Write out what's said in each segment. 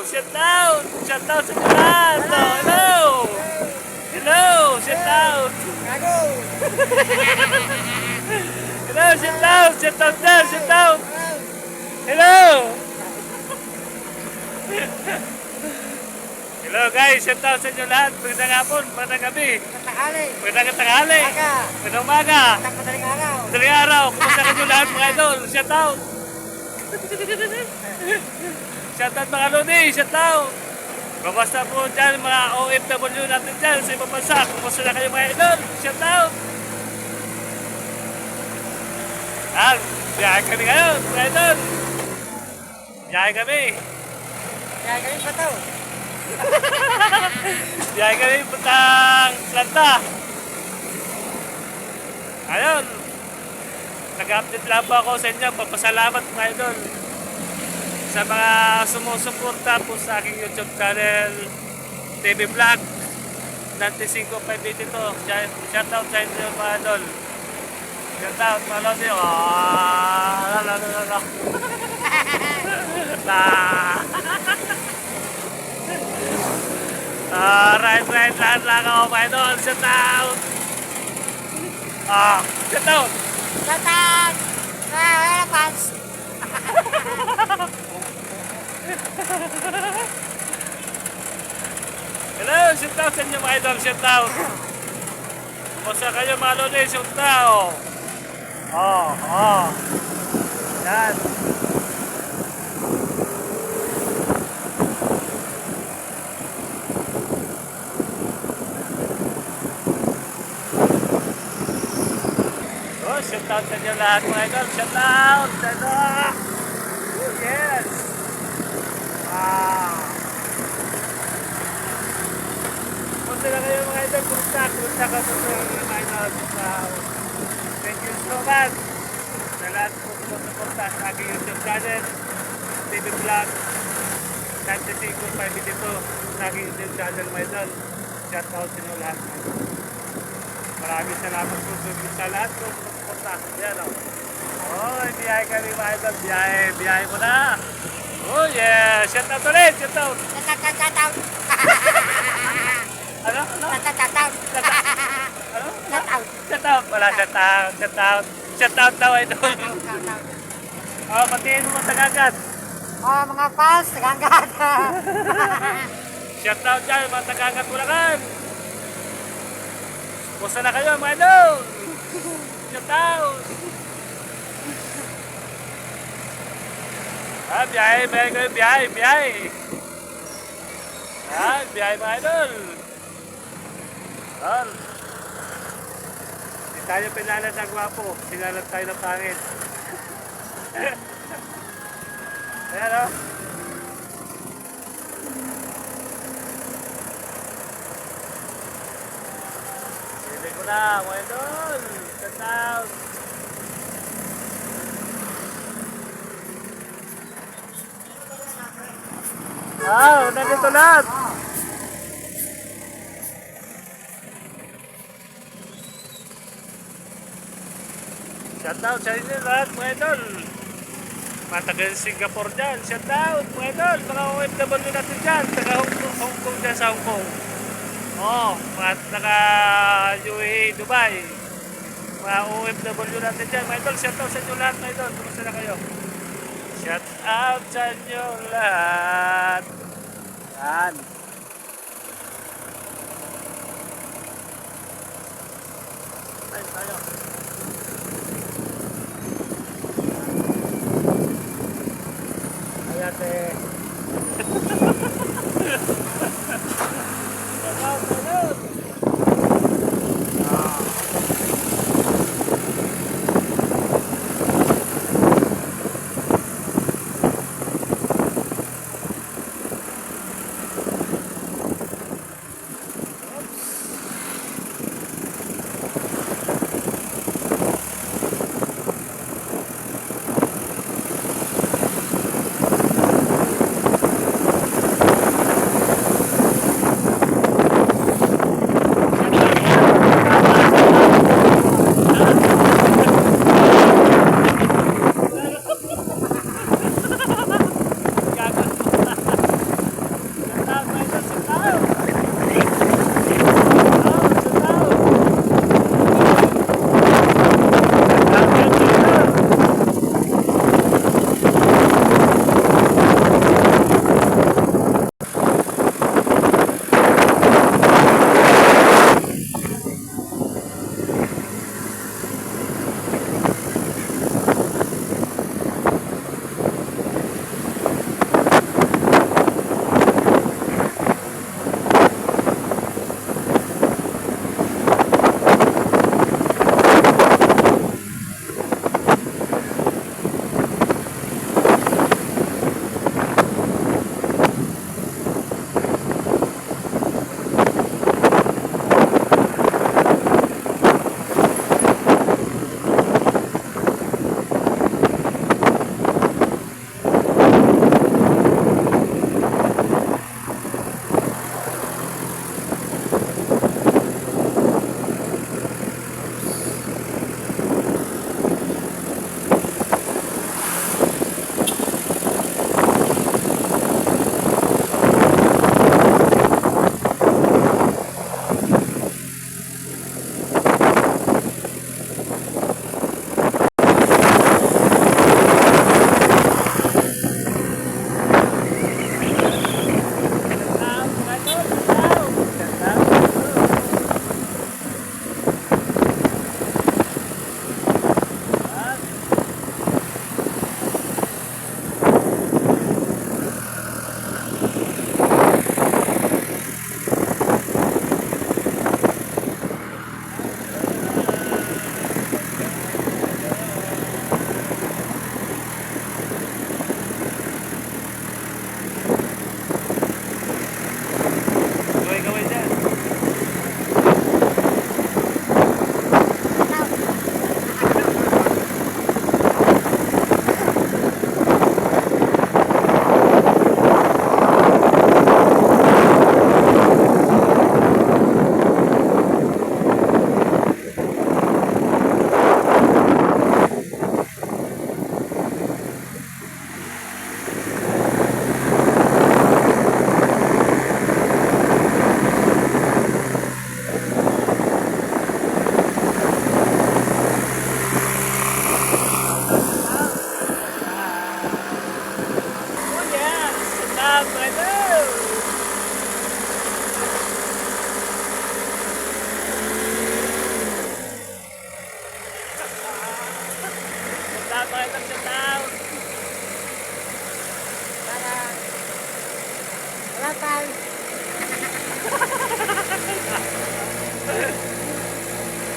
Shout out! Shout out sa! Oh, hello! Hello! Shout out! Gago! Hello! Shout out! Shout out there! Shout out! Hello! Hello guys! Shout out sa inyo lahat! Magandang hapon, magandang gabi, Katakali! magandang tanghali, Aga! magandang umaga, madaling araw! madaling araw, kumusta kayo lahat mga idol? Shout out! Shout out mga Lodi! Shout out! Kamusta po dyan mga OFW natin dyan sa ibang bansa? Kumusta na kayo mga idol? Shout out! Yan, biyahe kami ngayon mga idol! Biyahe kami! Kaya ganun pa to! Biyahe kami puntang Atlanta! Ayun! Nag-update lang po ako sa inyo. Papasalamat mga idol sa mga sumusuporta po sa aking YouTube channel TV Vlog 95582 shout out sa inyo mga idol. Shout out mga lodi ah la la la la la. Ah right right lahat lang ako mga idol. Shout out ah shout out Tatak! Ah, wala pants! Hello, shout out sa inyo mga idol, shout out. Kumusta kayo mga lodi, shout out. Oh, oh. Yan. Oh, shout out sa inyo lahat mga idol, shout out. Shout out. Ah. Kumusta kayo mga idol? Kumusta? Kumusta ka po sa mga idol? Sa... Thank you so much sa lahat po sumusuporta sa aking YouTube channel, TV Vlog, 9552 sa aking YouTube channel mga idol. Shout out sa inyo lahat. Maraming salamat po sa- sa lahat po sumusuporta. Yan o. Oh, biyahe kami mga idol. Biyahe, biyahe mo na. Oh yeah! Shout out ulit! Shout out! Tatak-tatak! Ano? Ano? Tatak-tatak! Ano? Tatak! Shout out! Wala shout out! Shout out! Shout out daw idol! Oh, patiin mo matagagat! Oh, mga fans, naganggat! Shout out dyan, mga tagagat Bulacan! Kumusta na kayo mga idol? Shout out! Ah, biyahe, biyahe kayo, biyahe, biyahe! Ah, biyahe mga idol! Tol! Hindi tayo pinalat ng gwapo, pinalat tayo ng pangit. Ayan o. Ko na, mga idol! Shout out! Ah, nandito lahat! Shout out sa inyo lahat mga idol. Mga taga Singapore dyan, shout out mga idol. Mga OFW natin dyan, taga Hong Kong, Hong Kong dyan sa Hong Kong. Oh, mga taga UAE, Dubai. Mga OFW natin dyan, mga idol. Shout out sa inyo lahat mga idol. Kumusta na kayo? Shout out sa inyo lahat. Yan. Ay, tayo. Ayate. out Idol, shout out! Para. Wala tayo.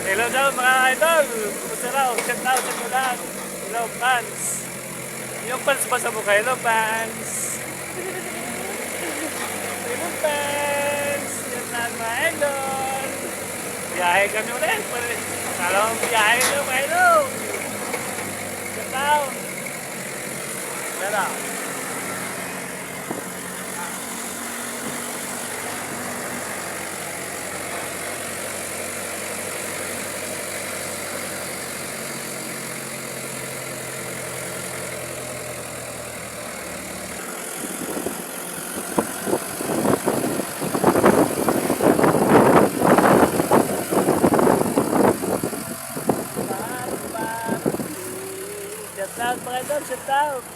Hello daw mga idol! Kumusta raw? Shout out sa kulang! Hello fans! Yung fans ba sa mukha? Hello fans! Hello fans! Yan na mga idol! Biyahe kami ulit! Kala mo biyahe nyo mga idol! Shout out mga idol! Shout out!